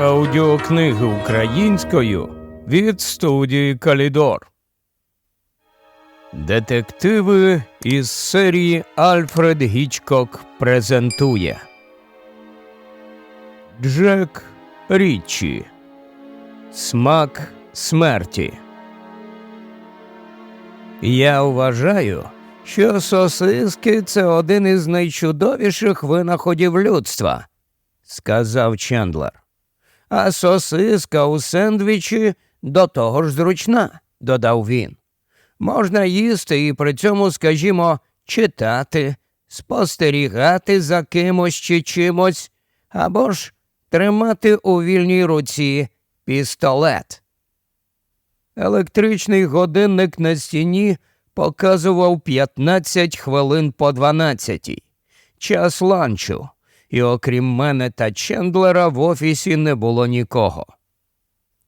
Аудіокниги українською від студії Калідор. Детективи із серії Альфред Гічкок презентує Джек Річчі Смак смерті. Я вважаю, що сосиски це один із найчудовіших винаходів людства, сказав Чендлер. А сосиска у сендвічі до того ж зручна, додав він. Можна їсти і при цьому, скажімо, читати, спостерігати за кимось чи чимось, або ж тримати у вільній руці пістолет. Електричний годинник на стіні показував 15 хвилин по 12. Час ланчу і окрім мене та Чендлера в офісі не було нікого.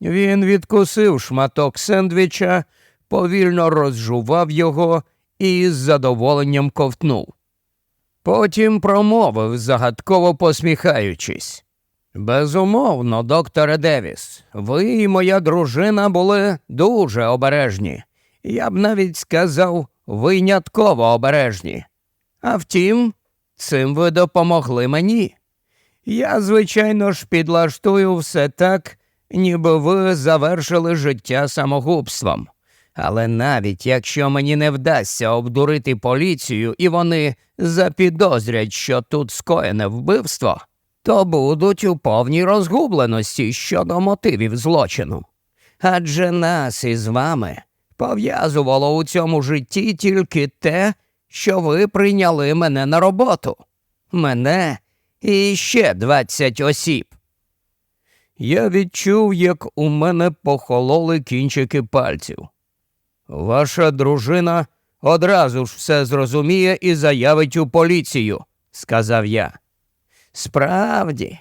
Він відкусив шматок сендвіча, повільно розжував його і з задоволенням ковтнув. Потім промовив, загадково посміхаючись. Безумовно, докторе Девіс, ви і моя дружина були дуже обережні. Я б навіть сказав винятково обережні. А втім, Цим ви допомогли мені. Я, звичайно ж, підлаштую все так, ніби ви завершили життя самогубством. Але навіть якщо мені не вдасться обдурити поліцію і вони запідозрять, що тут скоєне вбивство, то будуть у повній розгубленості щодо мотивів злочину. Адже нас із вами пов'язувало у цьому житті тільки те, що ви прийняли мене на роботу. Мене і ще двадцять осіб. Я відчув, як у мене похололи кінчики пальців. Ваша дружина одразу ж все зрозуміє і заявить у поліцію, сказав я. Справді,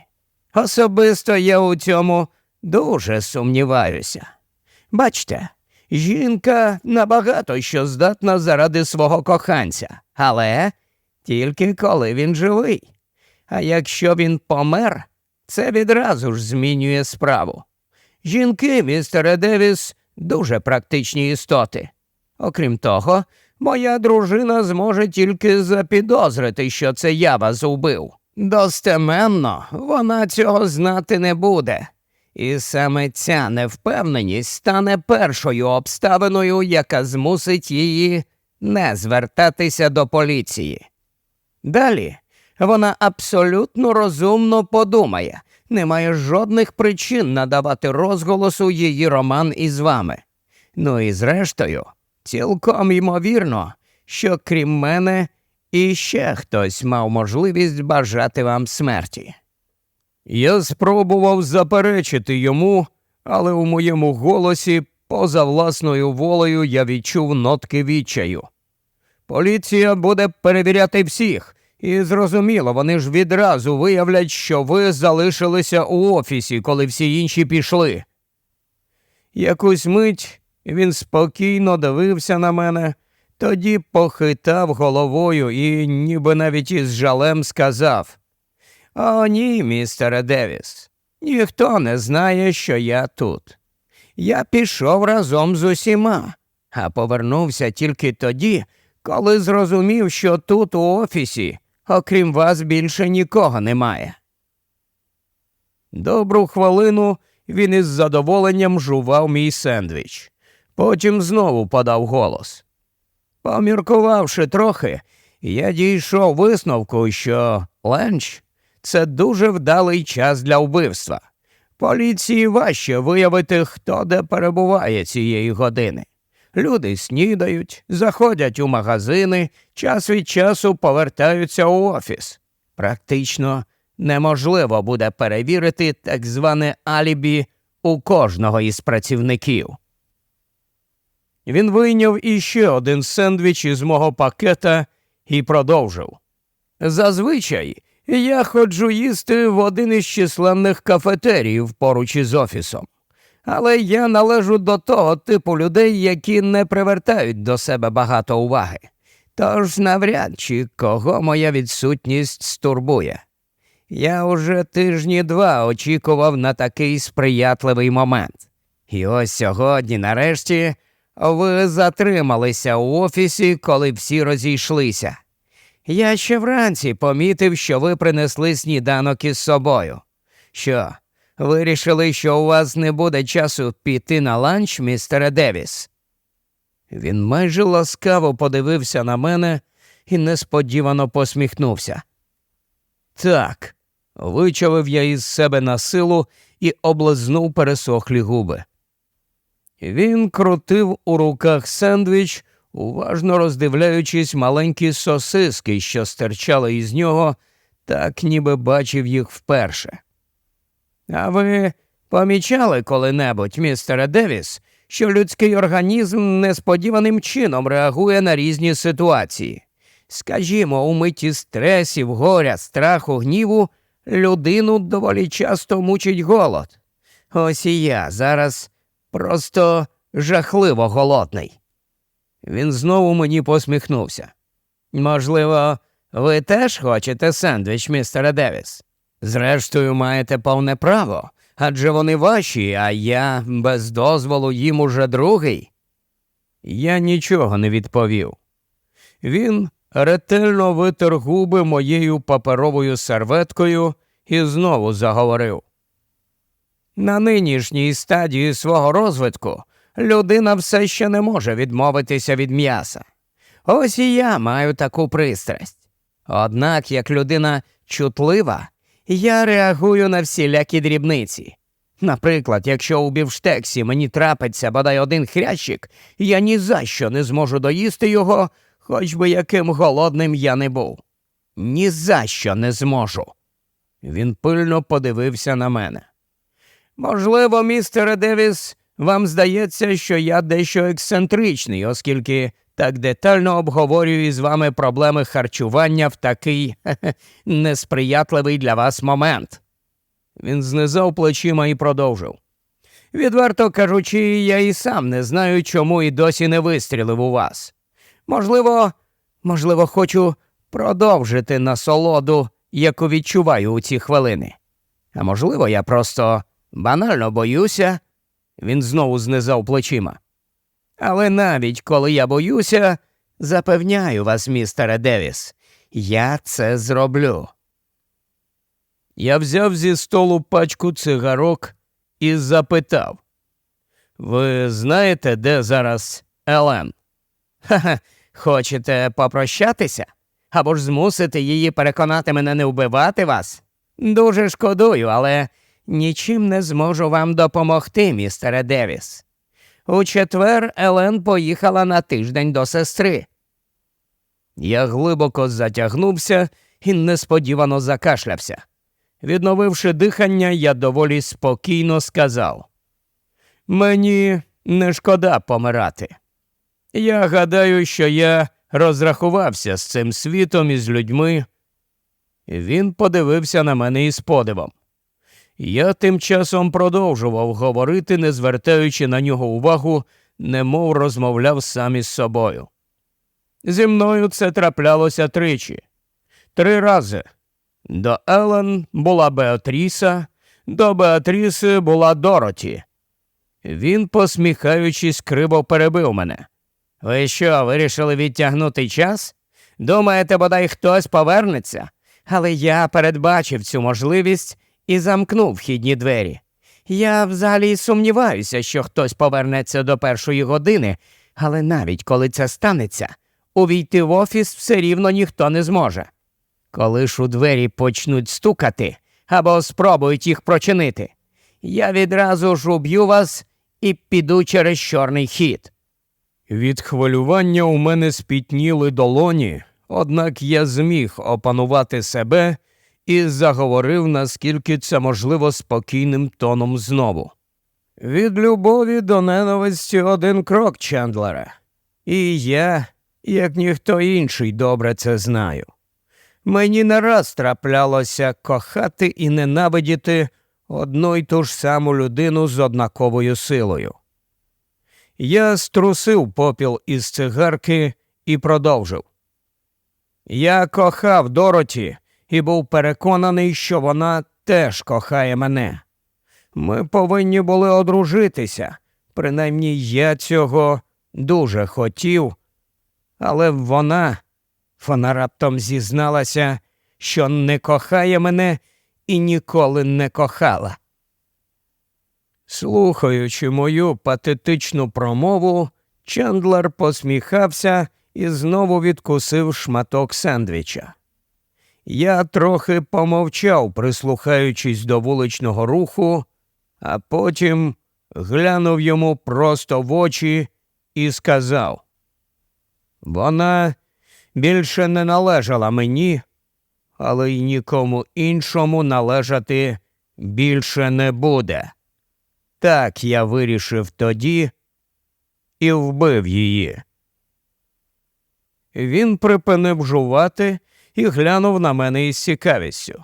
особисто я у цьому дуже сумніваюся. Бачте, Жінка набагато що здатна заради свого коханця, але тільки коли він живий. А якщо він помер, це відразу ж змінює справу. Жінки, містере Девіс, дуже практичні істоти. Окрім того, моя дружина зможе тільки запідозрити, що це я вас убив. Достеменно вона цього знати не буде. І саме ця невпевненість стане першою обставиною, яка змусить її не звертатися до поліції. Далі вона абсолютно розумно подумає, немає жодних причин надавати розголосу її роман із вами. Ну і зрештою, цілком ймовірно, що крім мене іще хтось мав можливість бажати вам смерті. Я спробував заперечити йому, але у моєму голосі, поза власною волею, я відчув нотки відчаю. Поліція буде перевіряти всіх, і зрозуміло, вони ж відразу виявлять, що ви залишилися у офісі, коли всі інші пішли. Якусь мить він спокійно дивився на мене, тоді похитав головою і, ніби навіть із жалем сказав о, ні, містере Девіс. Ніхто не знає, що я тут. Я пішов разом з усіма, а повернувся тільки тоді, коли зрозумів, що тут у офісі, окрім вас, більше нікого немає. Добру хвилину він із задоволенням жував мій сендвіч. Потім знову подав голос. Поміркувавши трохи, я дійшов висновку, що ленч це дуже вдалий час для вбивства. Поліції важче виявити, хто де перебуває цієї години. Люди снідають, заходять у магазини, час від часу повертаються у офіс. Практично неможливо буде перевірити так зване алібі у кожного із працівників. Він вийняв іще один сендвіч із мого пакета і продовжив. Зазвичай я ходжу їсти в один із численних кафетеріїв поруч із офісом. Але я належу до того типу людей, які не привертають до себе багато уваги. Тож навряд чи кого моя відсутність стурбує. Я уже тижні два очікував на такий сприятливий момент. І ось сьогодні, нарешті, ви затрималися у офісі, коли всі розійшлися. Я ще вранці помітив, що ви принесли сніданок із собою. Що, вирішили, що у вас не буде часу піти на ланч, містере Девіс? Він майже ласкаво подивився на мене і несподівано посміхнувся. Так, вичавив я із себе на силу і облизнув пересохлі губи. Він крутив у руках сендвіч, уважно роздивляючись маленькі сосиски, що стирчали із нього, так ніби бачив їх вперше. А ви помічали коли-небудь, містере Девіс, що людський організм несподіваним чином реагує на різні ситуації? Скажімо, у миті стресів, горя, страху, гніву людину доволі часто мучить голод. Ось і я зараз просто жахливо голодний. Він знову мені посміхнувся. Можливо, ви теж хочете сендвіч, містере Девіс? Зрештою, маєте повне право, адже вони ваші, а я без дозволу їм уже другий. Я нічого не відповів. Він ретельно витер губи моєю паперовою серветкою і знову заговорив. На нинішній стадії свого розвитку людина все ще не може відмовитися від м'яса. Ось і я маю таку пристрасть. Однак, як людина чутлива, я реагую на всілякі дрібниці. Наприклад, якщо у бівштексі мені трапиться бодай один хрящик, я ні за що не зможу доїсти його, хоч би яким голодним я не був. Ні за що не зможу. Він пильно подивився на мене. Можливо, містере Девіс, вам здається, що я дещо ексцентричний, оскільки так детально обговорюю з вами проблеми харчування в такий хе-хе, несприятливий для вас момент. Він знизав плечима і продовжив. Відверто кажучи, я і сам не знаю, чому і досі не вистрілив у вас. Можливо, можливо, хочу продовжити насолоду, яку відчуваю у ці хвилини. А можливо, я просто банально боюся. Він знову знизав плечима. Але навіть коли я боюся, запевняю вас, містере Девіс, я це зроблю. Я взяв зі столу пачку цигарок і запитав. Ви знаєте, де зараз Елен? Ха-ха, хочете попрощатися? Або ж змусити її переконати мене не вбивати вас? Дуже шкодую, але нічим не зможу вам допомогти, містере Девіс. У четвер Елен поїхала на тиждень до сестри. Я глибоко затягнувся і несподівано закашлявся. Відновивши дихання, я доволі спокійно сказав Мені не шкода помирати. Я гадаю, що я розрахувався з цим світом і з людьми. Він подивився на мене із подивом. Я тим часом продовжував говорити, не звертаючи на нього увагу, немов розмовляв сам із собою. Зі мною це траплялося тричі, три рази. До Елен була Беатріса, до Беатріси була Дороті. Він, посміхаючись, криво перебив мене. Ви що, вирішили відтягнути час? Думаєте, бодай хтось повернеться? Але я передбачив цю можливість і замкнув вхідні двері. Я взагалі сумніваюся, що хтось повернеться до першої години, але навіть коли це станеться, увійти в офіс все рівно ніхто не зможе. Коли ж у двері почнуть стукати або спробують їх прочинити, я відразу ж уб'ю вас і піду через чорний хід. Від хвилювання у мене спітніли долоні, однак я зміг опанувати себе і заговорив, наскільки це можливо спокійним тоном знову. Від любові до ненависті один крок, Чендлере, і я, як ніхто інший, добре це знаю. Мені не раз траплялося кохати і ненавидіти одну й ту ж саму людину з однаковою силою. Я струсив попіл із цигарки і продовжив. Я кохав Дороті і був переконаний, що вона теж кохає мене. Ми повинні були одружитися, принаймні я цього дуже хотів, але вона, вона раптом зізналася, що не кохає мене і ніколи не кохала. Слухаючи мою патетичну промову, Чендлер посміхався і знову відкусив шматок сендвіча. Я трохи помовчав, прислухаючись до вуличного руху, а потім глянув йому просто в очі і сказав: Вона більше не належала мені, але й нікому іншому належати більше не буде. Так я вирішив тоді і вбив її. Він припинив жувати і глянув на мене із цікавістю.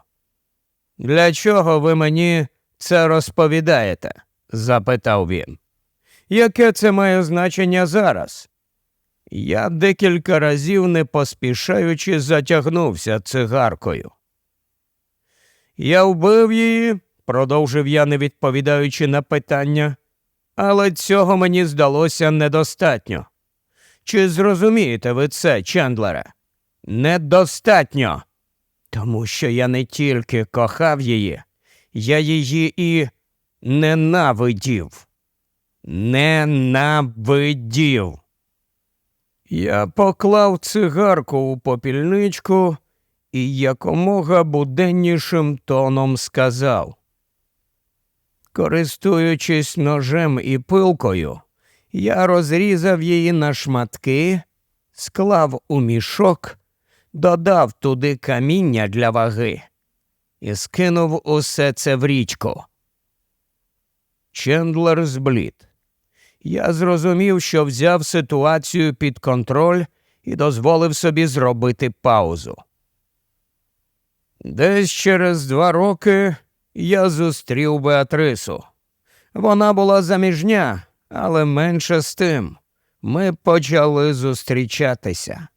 Для чого ви мені це розповідаєте? запитав він. Яке це має значення зараз? Я декілька разів не поспішаючи затягнувся цигаркою. Я вбив її, продовжив я, не відповідаючи на питання, але цього мені здалося недостатньо. Чи зрозумієте ви це, Чендлере? Недостатньо. Тому що я не тільки кохав її, я її і ненавидів. Ненавидів. Я поклав цигарку у попільничку і якомога буденнішим тоном сказав. Користуючись ножем і пилкою, я розрізав її на шматки, склав у мішок, додав туди каміння для ваги і скинув усе це в річку. Чендлер зблід. Я зрозумів, що взяв ситуацію під контроль і дозволив собі зробити паузу. Десь через два роки я зустрів Беатрису. Вона була заміжня, але менше з тим. Ми почали зустрічатися.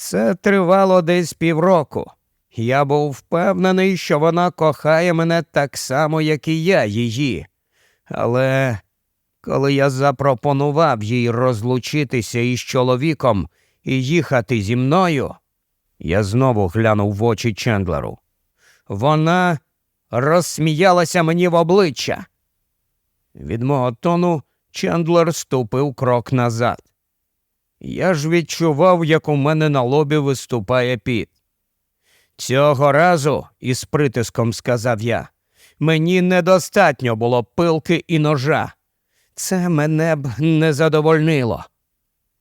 Це тривало десь півроку. Я був впевнений, що вона кохає мене так само, як і я її. Але коли я запропонував їй розлучитися із чоловіком і їхати зі мною, я знову глянув в очі Чендлеру. Вона розсміялася мені в обличчя. Від мого тону Чендлер ступив крок назад. Я ж відчував, як у мене на лобі виступає піт. Цього разу, із притиском сказав я, мені недостатньо було пилки і ножа. Це мене б не задовольнило.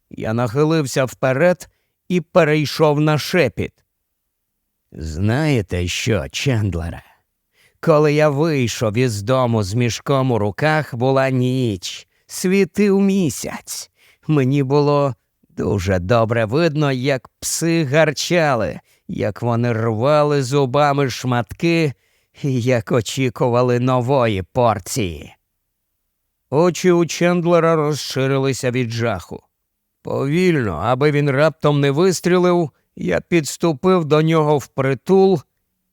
Я нахилився вперед і перейшов на шепіт. Знаєте що, Чендлере? Коли я вийшов із дому з мішком у руках, була ніч, світив місяць. Мені було дуже добре видно, як пси гарчали, як вони рвали зубами шматки і як очікували нової порції. Очі у Чендлера розширилися від жаху. Повільно, аби він раптом не вистрілив, я підступив до нього впритул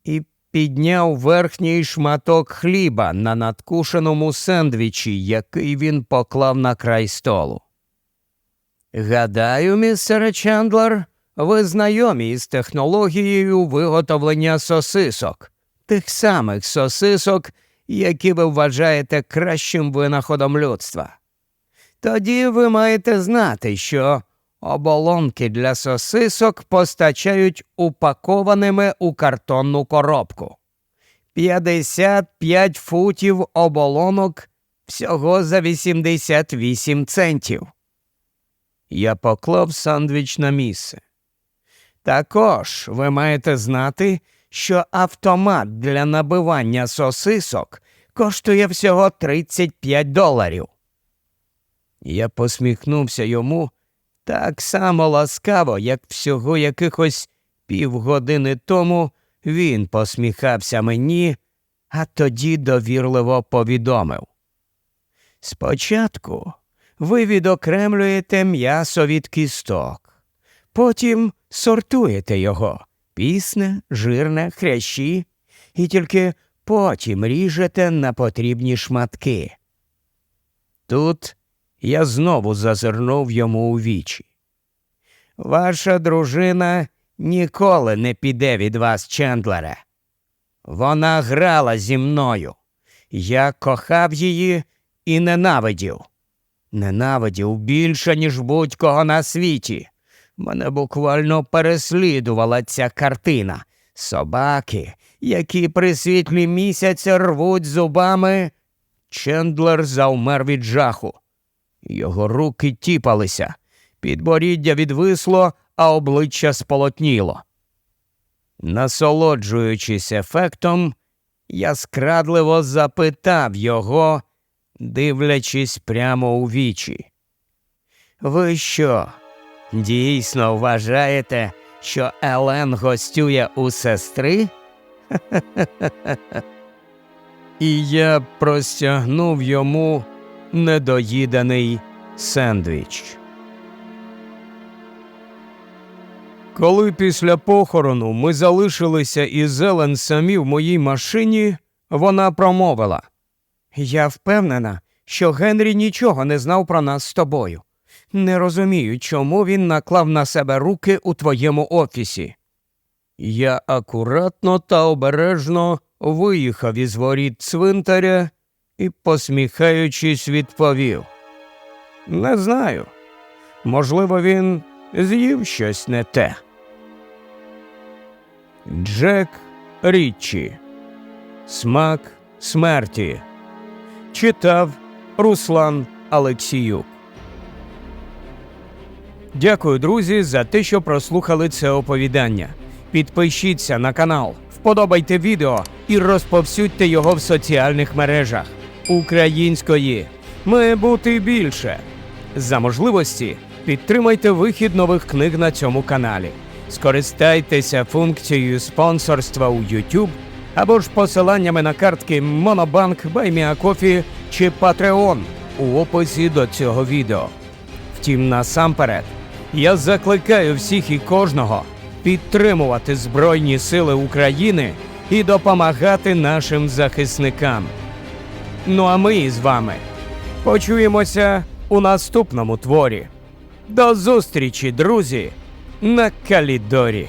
і підняв верхній шматок хліба на надкушеному сендвічі, який він поклав на край столу. Гадаю, містере Чендлер, ви знайомі із технологією виготовлення сосисок, тих самих сосисок, які ви вважаєте кращим винаходом людства. Тоді ви маєте знати, що оболонки для сосисок постачають упакованими у картонну коробку. 55 футів оболонок всього за 88 центів. Я поклав сандвіч на місце. Також ви маєте знати, що автомат для набивання сосисок коштує всього 35 доларів. Я посміхнувся йому так само ласкаво, як всього якихось півгодини тому він посміхався мені, а тоді довірливо повідомив. Спочатку ви відокремлюєте м'ясо від кісток, потім сортуєте його Пісне, жирне, хрящі, і тільки потім ріжете на потрібні шматки. Тут я знову зазирнув йому у вічі. Ваша дружина ніколи не піде від вас, Чендлере. Вона грала зі мною. Я кохав її і ненавидів. Ненавидів більше, ніж будь-кого на світі. Мене буквально переслідувала ця картина. Собаки, які при світлі місяця рвуть зубами. Чендлер завмер від жаху. Його руки тіпалися, підборіддя відвисло, а обличчя сполотніло. Насолоджуючись ефектом, я скрадливо запитав його, дивлячись прямо у вічі. Ви що, дійсно вважаєте, що Елен гостює у сестри? І я простягнув йому недоїданий сендвіч. Коли після похорону ми залишилися із Елен самі в моїй машині, вона промовила Я впевнена, що Генрі нічого не знав про нас з тобою. Не розумію, чому він наклав на себе руки у твоєму офісі. Я акуратно та обережно виїхав із воріт цвинтаря і, посміхаючись, відповів Не знаю. Можливо, він з'їв щось не те. Джек Річчі. Смак смерті. Читав Руслан Алексіюк. Дякую, друзі, за те, що прослухали це оповідання. Підпишіться на канал, вподобайте відео і розповсюдьте його в соціальних мережах. Української має бути більше. За можливості підтримайте вихід нових книг на цьому каналі. Скористайтеся функцією спонсорства у YouTube або ж посиланнями на картки Monobank, BuyMeACoffee чи Patreon у описі до цього відео. Втім, насамперед, я закликаю всіх і кожного підтримувати Збройні Сили України і допомагати нашим захисникам. Ну а ми із вами почуємося у наступному творі. До зустрічі, друзі, на Калідорі.